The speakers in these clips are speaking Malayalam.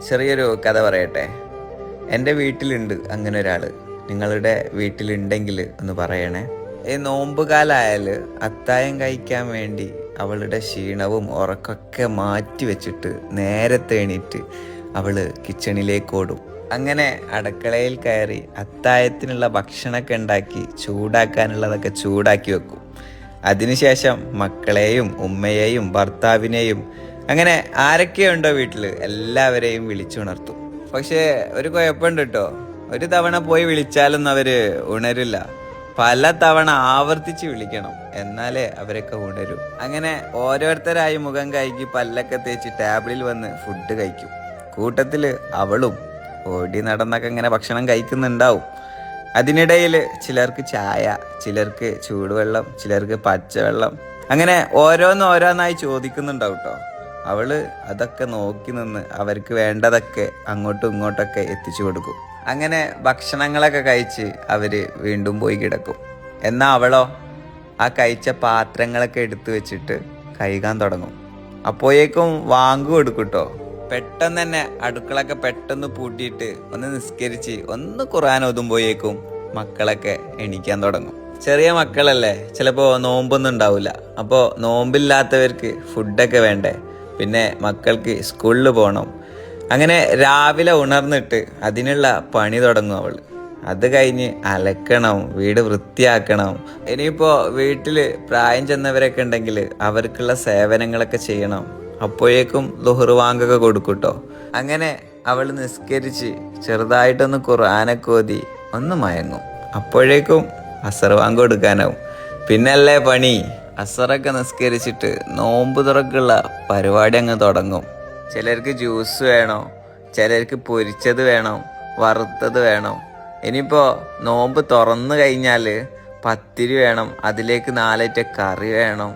ചെറിയൊരു കഥ പറയട്ടെ? എന്റെ വീട്ടിലുണ്ട് അങ്ങനെ ഒരാൾ നിങ്ങളുടെ വീട്ടിലുണ്ടെങ്കിൽ ഒന്ന് പറയണേ. ഈ നോമ്പുകാലായാൽ അത്തായം കഴിക്കാൻ വേണ്ടി അവളുടെ ക്ഷീണവും ഉറക്കൊക്കെ മാറ്റി വെച്ചിട്ട് നേരത്തെ എണീറ്റ് അവൾ കിച്ചണിലേക്ക് ഓടും. അങ്ങനെ അടുക്കളയിൽ കയറി അത്തായത്തിനുള്ള ഭക്ഷണമൊക്കെ ഉണ്ടാക്കി ചൂടാക്കാനുള്ളതൊക്കെ ചൂടാക്കി വെക്കും. അതിനുശേഷം മക്കളെയും ഉമ്മയെയും ഭർത്താവിനെയും അങ്ങനെ ആരൊക്കെയുണ്ടോ വീട്ടിൽ എല്ലാവരെയും വിളിച്ചുണർത്തും പക്ഷേ ഒരു കുഴപ്പമുണ്ട് കേട്ടോ. ഒരു തവണ പോയി വിളിച്ചാലൊന്നും അവർ ഉണരില്ല. പല തവണ ആവർത്തിച്ച് വിളിക്കണം. എന്നാലേ അവരൊക്കെ ഉണരൂ. അങ്ങനെ ഓരോരുത്തരായി മുഖം കഴുകി പല്ലൊക്കെ തേച്ച് ടേബിളിൽ വന്ന് ഫുഡ് കഴിക്കും. കൂട്ടത്തിൽ അവളും ഓടി നടന്നൊക്കെ ഇങ്ങനെ ഭക്ഷണം കഴിക്കുന്നുണ്ടാവും. അതിനിടയിൽ ചിലർക്ക് ചായ ചിലർക്ക് ചൂടുവെള്ളം ചിലർക്ക് പച്ചവെള്ളം. അങ്ങനെ ഓരോന്ന് ഓരോന്നായി ചോദിക്കുന്നുണ്ടാവും കേട്ടോ. അവൾ അതൊക്കെ നോക്കി നിന്ന് അവർക്ക് വേണ്ടതൊക്കെ അങ്ങോട്ടും ഇങ്ങോട്ടൊക്കെ എത്തിച്ചു കൊടുക്കും. അങ്ങനെ ഭക്ഷണങ്ങളൊക്കെ കഴിച്ച് അവർ വീണ്ടും പോയി കിടക്കും. എന്നാ അവളോ ആ കഴിച്ച പാത്രങ്ങളൊക്കെ എടുത്തു വെച്ചിട്ട് കഴുകാൻ തുടങ്ങും. അപ്പോഴേക്കും വാങ്ങു കൊടുക്കും പെട്ടെന്ന് തന്നെ അടുക്കളൊക്കെ പെട്ടെന്ന് പൂട്ടിയിട്ട് ഒന്ന് നിസ്കരിച്ച് ഒന്ന് ഖുർആൻ ഒതുമ്പോഴേക്കും മക്കളൊക്കെ എണീക്കാൻ തുടങ്ങും. ചെറിയ മക്കളല്ലേ? ചിലപ്പോ നോമ്പൊന്നും ഉണ്ടാവില്ല അപ്പോൾ നോമ്പില്ലാത്തവർക്ക് ഫുഡൊക്കെ വേണ്ടേ? പിന്നെ മക്കൾക്ക് സ്കൂളിൽ പോകണം അങ്ങനെ രാവിലെ ഉണർന്നിട്ട് അതിനുള്ള പണി തുടങ്ങും അവൾ അത് കഴിഞ്ഞ് അലക്കണം വീട് വൃത്തിയാക്കണം. ഇനിയിപ്പോൾ വീട്ടിൽ പ്രായം ചെന്നവരൊക്കെ ഉണ്ടെങ്കിൽ അവർക്കുള്ള സേവനങ്ങളൊക്കെ ചെയ്യണം. അപ്പോഴേക്കും ലുഹുറുവാങ്കൊക്കെ കൊടുക്കൂട്ടോ. അങ്ങനെ അവൾ നിസ്കരിച്ച് ചെറുതായിട്ടൊന്ന് കുറാനക്കോതി ഒന്ന് മയങ്ങും. അപ്പോഴേക്കും അസർ വാങ്ക് കൊടുക്കാനാവും. പിന്നല്ലേ പണി? അസറൊക്കെ നിസ്കരിച്ചിട്ട് നോമ്പ് തുറക്കുള്ള പരിപാടി അങ്ങ് തുടങ്ങും. ചിലർക്ക് ജ്യൂസ് വേണോ? ചിലർക്ക് പൊരിച്ചത് വേണം? വറുത്തത് വേണം? ഇനിയിപ്പോൾ നോമ്പ് തുറന്നു കഴിഞ്ഞാൽ പത്തിരി വേണം അതിലേക്ക് നാലറ്റ കറി വേണം.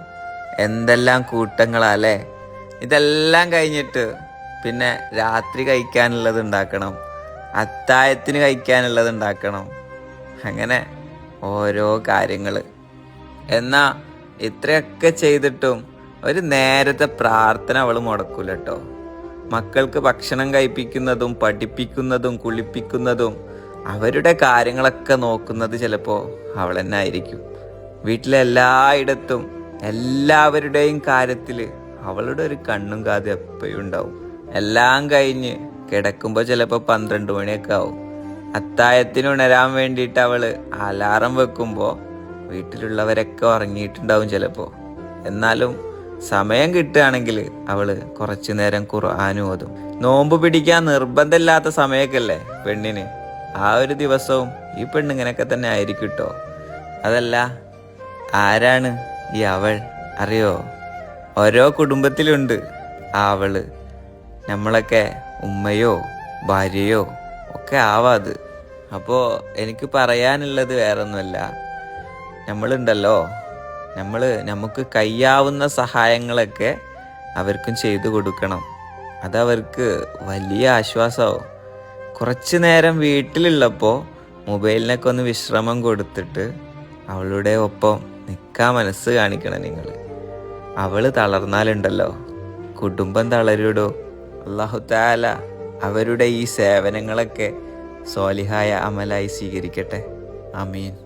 എന്തെല്ലാം കൂട്ടങ്ങളല്ലേ ഇതെല്ലാം കഴിഞ്ഞിട്ട് പിന്നെ രാത്രി കഴിക്കാനുള്ളത് ഉണ്ടാക്കണം. അത്തായത്തിന് കഴിക്കാനുള്ളത് ഉണ്ടാക്കണം. അങ്ങനെ ഓരോ കാര്യങ്ങൾ എന്നാ ഇത്രയൊക്കെ ചെയ്തിട്ടും ഒരു നേരത്തെ പ്രാർത്ഥന അവൾ മുടക്കൂല കേട്ടോ മക്കൾക്ക് ഭക്ഷണം കഴിപ്പിക്കുന്നതും പഠിപ്പിക്കുന്നതും കുളിപ്പിക്കുന്നതും അവരുടെ കാര്യങ്ങളൊക്കെ നോക്കുന്നത് ചിലപ്പോൾ അവൾ തന്നെ ആയിരിക്കും. വീട്ടിലെ എല്ലായിടത്തും എല്ലാവരുടെയും കാര്യത്തിൽ അവളുടെ ഒരു കണ്ണും കാതും എപ്പോഴും ഉണ്ടാവും. എല്ലാം കഴിഞ്ഞ് കിടക്കുമ്പോൾ ചിലപ്പോൾ പന്ത്രണ്ട് മണിയൊക്കെ ആവും. അത്തായത്തിന് ഉണരാൻ വേണ്ടിയിട്ട് അവൾ അലാറം വെക്കുമ്പോൾ വീട്ടിലുള്ളവരൊക്കെ ഉറങ്ങിയിട്ടുണ്ടാവും ചിലപ്പോൾ എന്നാലും സമയം കിട്ടുകയാണെങ്കിൽ അവൾ കുറച്ചു നേരം ഖുർആാനും ഓതും. നോമ്പ് പിടിക്കാൻ നിർബന്ധമില്ലാത്ത സമയമൊക്കെ അല്ലേ പെണ്ണിന്? ആ ഒരു ദിവസവും ഈ പെണ്ണിങ്ങനെയൊക്കെ തന്നെ ആയിരിക്കും കേട്ടോ അതല്ല ആരാണ് ഈ അവൾ? അറിയോ? ഓരോ കുടുംബത്തിലുണ്ട് ആ അവൾ. നമ്മളൊക്കെ ഉമ്മയോ ഭാര്യയോ ഒക്കെ ആവാത് അപ്പോൾ എനിക്ക് പറയാനുള്ളത് വേറൊന്നുമല്ല. നമ്മളുണ്ടല്ലോ. നമ്മൾ നമുക്ക് കഴിയാവുന്ന സഹായങ്ങളൊക്കെ അവർക്കും ചെയ്തു കൊടുക്കണം. അതവർക്ക് വലിയ ആശ്വാസമാവും കുറച്ച് നേരം വീട്ടിലുള്ളപ്പോൾ മൊബൈലിനൊക്കെ ഒന്ന് വിശ്രമം കൊടുത്തിട്ട് അവളുടെ ഒപ്പം നിൽക്കാൻ മനസ്സ് കാണിക്കണം നിങ്ങൾ അവൾ തളർന്നാലുണ്ടല്ലോ. കുടുംബം തളരുടോ? അള്ളാഹുത്താല അവരുടെ ഈ സേവനങ്ങളൊക്കെ സോലിഹായ അമലായി സ്വീകരിക്കട്ടെ. അമീൻ